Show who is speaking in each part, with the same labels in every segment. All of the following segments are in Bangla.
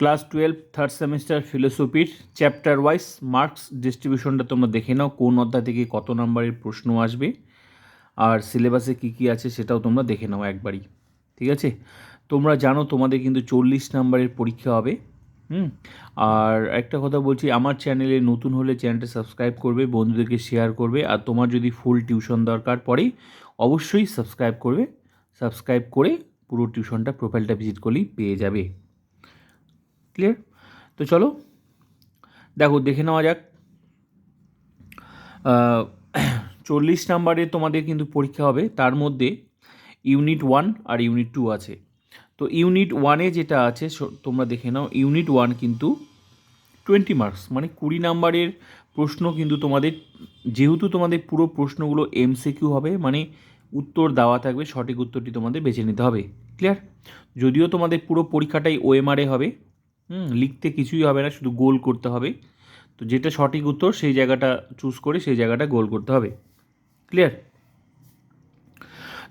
Speaker 1: ক্লাস টুয়েলভ থার্ড সেমিস্টার ফিলোসফির চ্যাপ্টার ওয়াইজ মার্কস ডিস্ট্রিবিউশনটা তোমরা দেখে নাও, কোন অধ্যায় থেকে কত নম্বরের প্রশ্ন আসবে, আর সিলেবাসে কী কী আছে সেটাও তোমরা দেখে নাও একবারই, ঠিক আছে? তোমরা জানো তোমাদের কিন্তু চল্লিশ নম্বরের পরীক্ষা হবে, হুম? আর একটা কথা বলছি, আমার চ্যানেলে নতুন হলে চ্যানেলটা সাবস্ক্রাইব করবে, বন্ধুদেরকে শেয়ার করবে, আর তোমার যদি ফুল টিউশন দরকার পড়ে, অবশ্যই সাবস্ক্রাইব করবে সাবস্ক্রাইব করে পুরো টিউশনটা প্রোফাইলটা ভিজিট করলেই পেয়ে যাবে। ক্লিয়ার তো চলো, দেখো, দেখে নেওয়া যাক। চল্লিশ নাম্বারে তোমাদের কিন্তু পরীক্ষা হবে, তার মধ্যে ইউনিট ওয়ান আর ইউনিট টু আছে। তো ইউনিট ওয়ানে যেটা আছে তোমরা দেখে নাও ইউনিট ওয়ান কিন্তু টোয়েন্টি মার্কস মানে কুড়ি নাম্বারের প্রশ্ন কিন্তু তোমাদের, যেহেতু তোমাদের পুরো প্রশ্নগুলো এমসিকিউ হবে মানে উত্তর দেওয়া থাকবে, সঠিক উত্তরটি তোমাদের বেছে নিতে হবে। ক্লিয়ার যদিও তোমাদের পুরো পরীক্ষাটাই ওএমআরে হবে হুম, লিখতে কিছুই হবে না, শুধু গোল করতে হবে। তো যেটা সঠিক উত্তর, সেই জায়গাটা চুজ করে সেই জায়গাটা গোল করতে হবে। ক্লিয়ার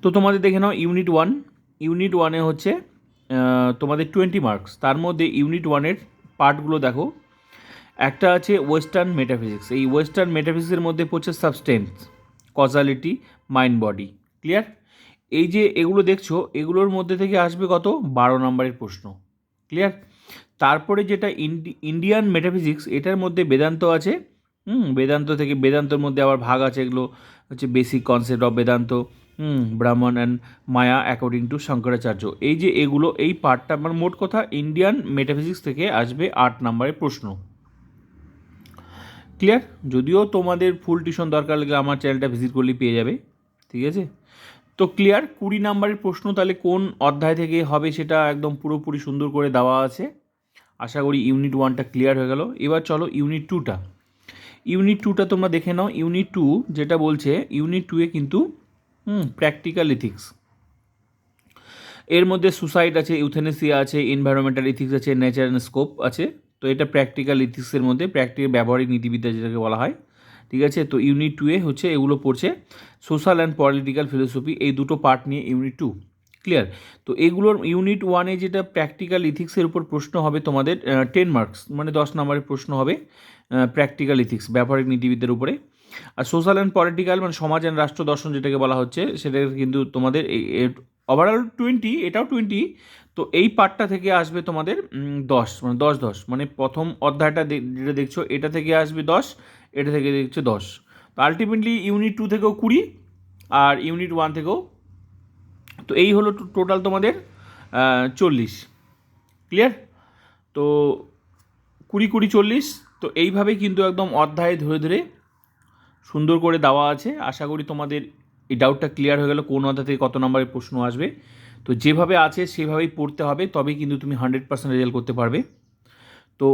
Speaker 1: তো তোমাদের দেখে নাও ইউনিট ওয়ান ইউনিট ওয়ানে হচ্ছে তোমাদের টোয়েন্টি মার্কস তার মধ্যে ইউনিট ওয়ানের পার্টগুলো দেখো। একটা আছে ওয়েস্টার্ন মেটাফিজিক্স এই ওয়েস্টার্ন মেটাফিজিক্সের মধ্যে পড়ছে substance causality mind body clear এই যে এগুলো দেখছ, এগুলোর মধ্যে থেকে আসবে কত? বারো নম্বরের প্রশ্ন। ক্লিয়ার তারপরে যেটা ইন্ডি- ইন্ডিয়ান মেটাফিজিক্স এটার মধ্যে বেদান্ত আছে। হুম, বেদান্ত থেকে, বেদান্তর মধ্যে আবার ভাগ আছে এগুলো। হচ্ছে basic concept of Vedanta, hmm, Brahman and Maya according to Shankaracharya. এই যে এগুলো, এই পার্টটা আমার মোট কথা ইন্ডিয়ান মেটাফিজিক্স থেকে আসবে আট নম্বরের প্রশ্ন। ক্লিয়ার যদিও তোমাদের ফুল টিউশন দরকার লাগলে আমার চ্যানেলটা ভিজিট করলেই পেয়ে যাবে। ঠিক আছে? তো ক্লিয়ার কুড়ি নাম্বারের প্রশ্ন তাহলে কোন অধ্যায় থেকে হবে সেটা একদম পুরোপুরি সুন্দর করে দেওয়া আছে। আশা করি ইউনিট ওয়ানটা ক্লিয়ার হয়ে গেল। এবার চলো ইউনিট টুটা ইউনিট টুটা তোমরা দেখে নাও। ইউনিট টু যেটা বলছে ইউনিট টুয়ে কিন্তু, হুম প্র্যাকটিক্যাল ইথিক্স এর মধ্যে সুসাইড আছে ইউথেনেসিয়া আছে এনভায়রনমেন্টাল ইথিক্স আছে নেচার স্কোপ আছে। তো এটা প্র্যাকটিক্যাল ইথিক্সের মধ্যে প্র্যাকটিক্যাল ব্যবহারিক নীতিবিদ্যা যেটাকে বলা হয়। ঠিক আছে? তো ইউনিট টুয়ে হচ্ছে এগুলো পড়ছে সোশ্যাল অ্যান্ড পলিটিক্যাল ফিলোসফি এই দুটো পার্ট নিয়ে ইউনিট টু ক্লিয়ার তো এগুলোর ইউনিট ওয়ানে যেটা প্র্যাকটিক্যাল ইথিক্সের উপর প্রশ্ন হবে তোমাদের টেন মার্কস মানে দশ নম্বরের প্রশ্ন হবে প্র্যাকটিক্যাল ইথিক্স ব্যবহারিক নীতিবিদ্যার উপরে। আর সোশ্যাল অ্যান্ড পলিটিক্যাল মানে সমাজ অ্যান্ড রাষ্ট্র দর্শন যেটাকে বলা হচ্ছে, সেটা কিন্তু তোমাদের ওভারঅল টোয়েন্টি এটাও টোয়েন্টি তো এই পার্টটা থেকে আসবে তোমাদের দশ মানে দশ দশ মানে প্রথম অধ্যায়টা যেটা দেখছ, এটা থেকে আসবে দশ এটা থেকে দেখছ দশ। তো আলটিমেটলি ইউনিট টু থেকেও কুড়ি আর ইউনিট ওয়ান থেকেও, তো এই হলো টোটাল তোমাদের চল্লিশ। ক্লিয়ার তো কুড়ি কুড়ি, চল্লিশ, তো এইভাবেই কিন্তু একদম অধ্যায়ে ধরে ধরে সুন্দর করে দেওয়া আছে। আশা করি তোমাদের এই ডাউটটা ক্লিয়ার হয়ে গেল, কোন অধ্যায় থেকে কত নম্বরের প্রশ্ন আসবে। তো যেভাবে আছে সেভাবেই পড়তে হবে, তবেই কিন্তু তুমি হান্ড্রেড পার্সেন্ট রেজাল্ট করতে পারবে। তো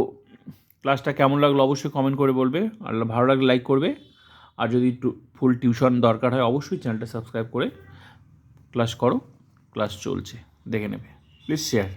Speaker 1: ক্লাসটা কেমন লাগল অবশ্যই কমেন্ট করে বলবে। আর ভালো লাগলে লাইক করবে। আর যদি ফুল টিউশন দরকার হয়, অবশ্যই চ্যানেলটা সাবস্ক্রাইব করে ক্লাস করো। ক্লাস চলছে। দেখে নেবে। Please share